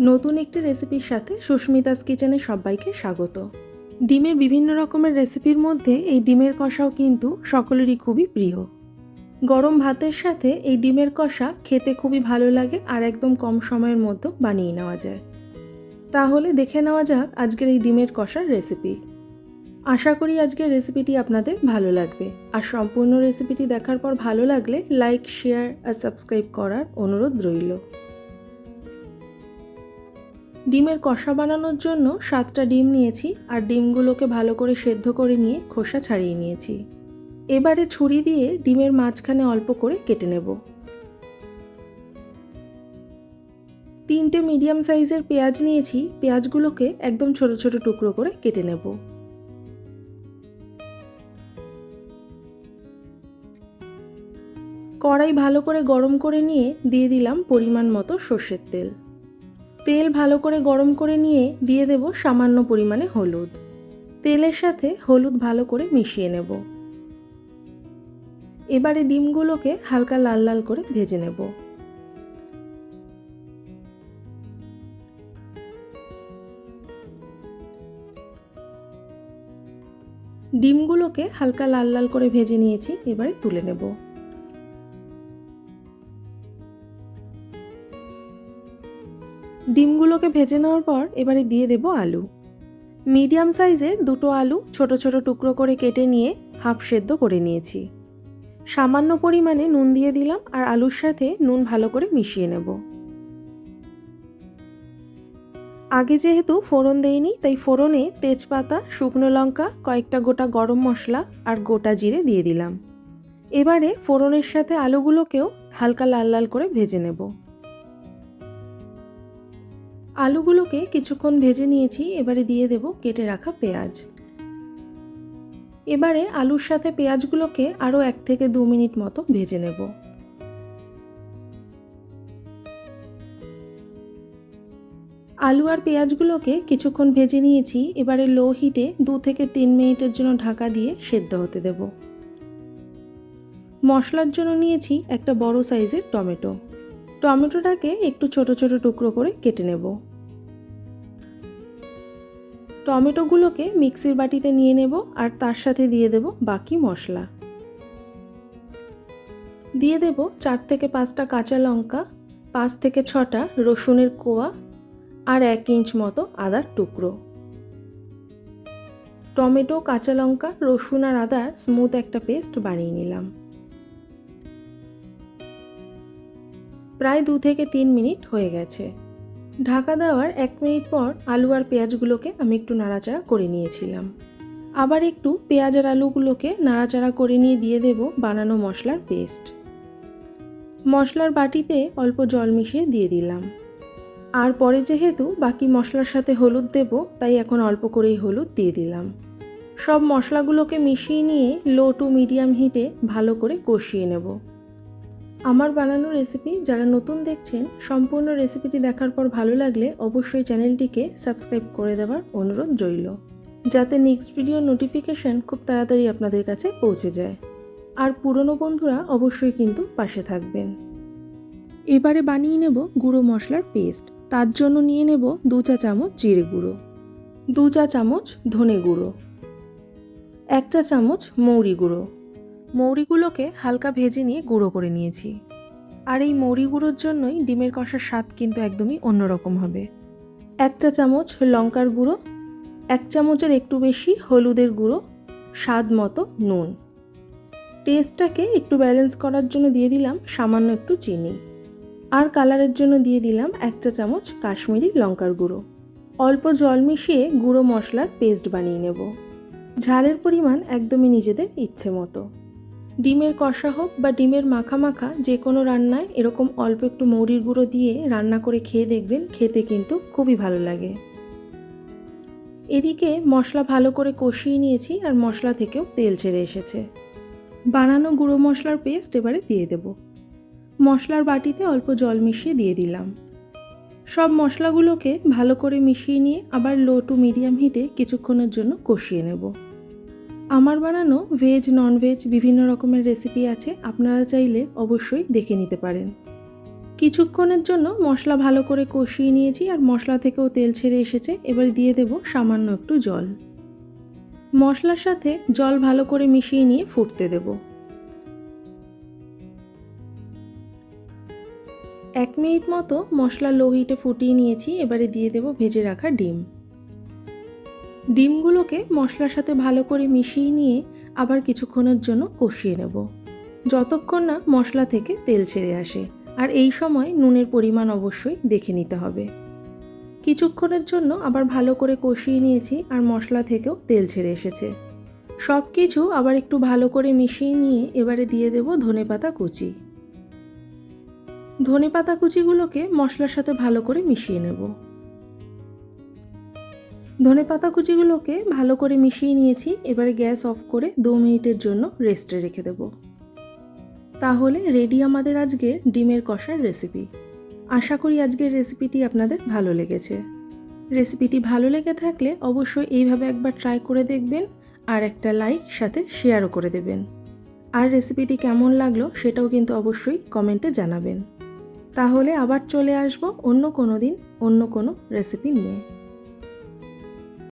নতুন একটি রেসিপির সাথে সুস্মিতাস কিচেনে সবাইকে স্বাগত। ডিমের বিভিন্ন রকমের রেসিপির মধ্যে এই ডিমের কষাও কিন্তু সকলেরই খুবই প্রিয়। গরম ভাতের সাথে এই ডিমের কষা খেতে খুবই ভালো লাগে আর একদম কম সময়ের মধ্যে বানিয়ে নেওয়া যায়। তাহলে দেখে নেওয়া যাক আজকের এই ডিমের কষার রেসিপি। আশা করি আজকের রেসিপিটি আপনাদের ভালো লাগবে। আর সম্পূর্ণ রেসিপিটি দেখার পর ভালো লাগলে লাইক, শেয়ার আর সাবস্ক্রাইব করার অনুরোধ রইল। ডিমের কষা বানানোর জন্য সাতটা ডিম নিয়েছি আর ডিমগুলোকে ভালো করে সেদ্ধ করে নিয়ে খোসা ছাড়িয়ে নিয়েছি। এবারে ছুরি দিয়ে ডিমের মাঝখানে অল্প করে কেটে নেব। তিনটে মিডিয়াম সাইজের পেঁয়াজ নিয়েছি, পেঁয়াজগুলোকে একদম ছোট ছোট টুকরো করে কেটে নেব। কড়াই ভালো করে গরম করে নিয়ে দিয়ে দিলাম পরিমাণ মতো সর্ষের তেল। তেল ভালো করে গরম করে নিয়ে দিয়ে দেব সামান্য পরিমাণে হলুদ। তেলের সাথে হলুদ ভালো করে মিশিয়ে নেব। এবারে ডিমগুলোকে হালকা লাল লাল করে ভেজে নেব। ডিমগুলোকে হালকা লাল লাল করে ভেজে নিয়েছি, এবারে তুলে নেব। ডিমগুলোকে ভেজে নেওয়ার পর এবারে দিয়ে দেব আলু। মিডিয়াম সাইজের দুটো আলু ছোট ছোট টুকরো করে কেটে নিয়ে হাফ সেদ্ধ করে নিয়েছি। সামান্য পরিমাণে নুন দিয়ে দিলাম আর আলুর সাথে নুন ভালো করে মিশিয়ে নেব। আগে যেহেতু ফোড়ন দেইনি, তাই ফোড়নে তেজপাতা, শুকনো লঙ্কা, কয়েকটা গোটা গরম মশলা আর গোটা জিরে দিয়ে দিলাম। এবারে ফোড়নের সাথে আলুগুলোকেও হালকা লাল লাল করে ভেজে নেব। আলুগুলোকে কিছুক্ষণ ভেজে নিয়েছি, এবারে দিয়ে দেব কেটে রাখা পেঁয়াজ। এবারে আলুর সাথে পেঁয়াজগুলোকে আরও এক থেকে দু মিনিট মতো ভেজে নেব। আলু আর পেঁয়াজগুলোকে কিছুক্ষণ ভেজে নিয়েছি, এবারে লো হিটে দু থেকে তিন মিনিটের জন্য ঢাকা দিয়ে সেদ্ধ হতে দেব। মশলার জন্য নিয়েছি একটা বড় সাইজের টমেটো। টমেটোটাকে একটু ছোট ছোট টুকরো করে কেটে নেব। টমেটোগুলোকে মিক্সির বাটিতে নিয়ে নেব আর তার সাথে দিয়ে দেব বাকি মশলা। দিয়ে দেব চার থেকে পাঁচটা কাঁচা লঙ্কা, পাঁচ থেকে ছটা রসুনের কোয়া আর এক ইঞ্চ মতো আদার টুকরো। টমেটো, কাঁচা লঙ্কা, রসুন আর আদার স্মুথ একটা পেস্ট বানিয়ে নিলাম। প্রায় দু থেকে তিন মিনিট হয়ে গেছে। ঢাকা দেওয়ার এক মিনিট পর আলু আর পেঁয়াজগুলোকে আমি একটু নাড়াচাড়া করে নিয়েছিলাম। আবার একটু পেঁয়াজ আর আলুগুলোকে নাড়াচাড়া করে নিয়ে দিয়ে দেব বানানো মশলার পেস্ট। মশলার বাটিতে অল্প জল মিশিয়ে দিয়ে দিলাম। আর পরে যেহেতু বাকি মশলার সাথে হলুদ দেব, তাই এখন অল্প করেই হলুদ দিয়ে দিলাম। সব মশলাগুলোকে মিশিয়ে নিয়ে লো টু মিডিয়াম হিটে ভালো করে কষিয়ে নেব। আমার বানানো রেসিপি যারা নতুন দেখছেন, সম্পূর্ণ রেসিপিটি দেখার পর ভালো লাগলে অবশ্যই চ্যানেলটিকে সাবস্ক্রাইব করে দেওয়ার অনুরোধ রইল। যাতে নেক্সট ভিডিও নোটিফিকেশান খুব তাড়াতাড়ি আপনাদের কাছে পৌঁছে যায়। আর পুরনো বন্ধুরা অবশ্যই কিন্তু পাশে থাকবেন। এবারে বানিয়ে নেব গুঁড়ো মশলার পেস্ট তার জন্য নিয়ে নেব দু চা চামচ জিরে গুঁড়ো, দু চা চামচ ধনে গুঁড়ো, এক চা চামচ মৌরি গুঁড়ো মৌরিগুলোকে হালকা ভেজে নিয়ে গুঁড়ো করে নিয়েছি। আর এই মৌরি গুঁড়োর জন্যই ডিমের কষার স্বাদ কিন্তু একদমই অন্যরকম হবে। এক চা চামচ লঙ্কার গুঁড়ো, এক চামচের একটু বেশি হলুদের গুঁড়ো, স্বাদ মতো নুন। টেস্টটাকে একটু ব্যালেন্স করার জন্য দিয়ে দিলাম সামান্য একটু চিনি। আর কালারের জন্য দিয়ে দিলাম এক চা চামচ কাশ্মীরি লঙ্কার গুঁড়ো। অল্প জল মিশিয়ে গুঁড়ো মশলার পেস্ট বানিয়ে নেব। ঝালের পরিমাণ একদমই নিজেদের ইচ্ছে মতো। ডিমের কষা হোক বা ডিমের মাখা মাখা, যে কোনো রান্নায় এরকম অল্প একটু মৌরির গুঁড়ো দিয়ে রান্না করে খেয়ে দেখবেন, খেতে কিন্তু খুবই ভালো লাগে। এদিকে মশলা ভালো করে কষিয়ে নিয়েছি আর মশলা থেকেও তেল ছেড়ে এসেছে। বানানো গুঁড়ো মশলার পেস্ট এবারে দিয়ে দেব। মশলার বাটিতে অল্প জল মিশিয়ে দিয়ে দিলাম। সব মশলাগুলোকে ভালো করে মিশিয়ে নিয়ে আবার লো টু মিডিয়াম হিটে কিছুক্ষণের জন্য কষিয়ে নেব। আমার বানানো ভেজ ননভেজ বিভিন্ন রকমের রেসিপি আছে, আপনারা চাইলে অবশ্যই দেখে নিতে পারেন। কিছুক্ষণের জন্য মশলা ভালো করে কষিয়ে নিয়েছি আর মশলা থেকেও তেল ছেড়ে এসেছে, এবার দিয়ে দেব সামান্য একটু জল। মশলার সাথে জল ভালো করে মিশিয়ে নিয়ে ফুটতে দেব। এক মিনিট মতো মশলা লো হিটে ফুটিয়ে নিয়েছি, এবারে দিয়ে দেব ভেজে রাখা ডিম। ডিমগুলোকে মশলার সাথে ভালো করে মিশিয়ে নিয়ে আবার কিছুক্ষণের জন্য কষিয়ে নেব। যতক্ষণ না মশলা থেকে তেল ছেড়ে আসে, আর এই সময় নুনের পরিমাণ অবশ্যই দেখে নিতে হবে। কিছুক্ষণের জন্য আবার ভালো করে কষিয়ে নিয়েছি আর মশলা থেকেও তেল ছেড়ে এসেছে। সব কিছু আবার একটু ভালো করে মিশিয়ে নিয়ে এবারে দিয়ে দেব ধনেপাতা কুচি। ধনেপাতা কুচিগুলোকে মশলার সাথে ভালো করে মিশিয়ে নেব। ধনেপাতা কুচিগুলোকে ভালো করে মিশিয়ে নিয়েছি, এবারে গ্যাস অফ করে দু মিনিটের জন্য রেস্টে রেখে দেব। তাহলে রেডি আমাদের আজকের ডিমের কষার রেসিপি আশা করি আজকের রেসিপিটি আপনাদের ভালো লেগেছে। রেসিপিটি ভালো লেগে থাকলে অবশ্যই এইভাবে একবার ট্রাই করে দেখবেন আর একটা লাইক সাথে শেয়ারও করে দেবেন। আর রেসিপিটি কেমন লাগল সেটাও কিন্তু অবশ্যই কমেন্টে জানাবেন। তাহলে আবার চলে আসব অন্য কোনো দিন অন্য কোনো রেসিপি নিয়ে।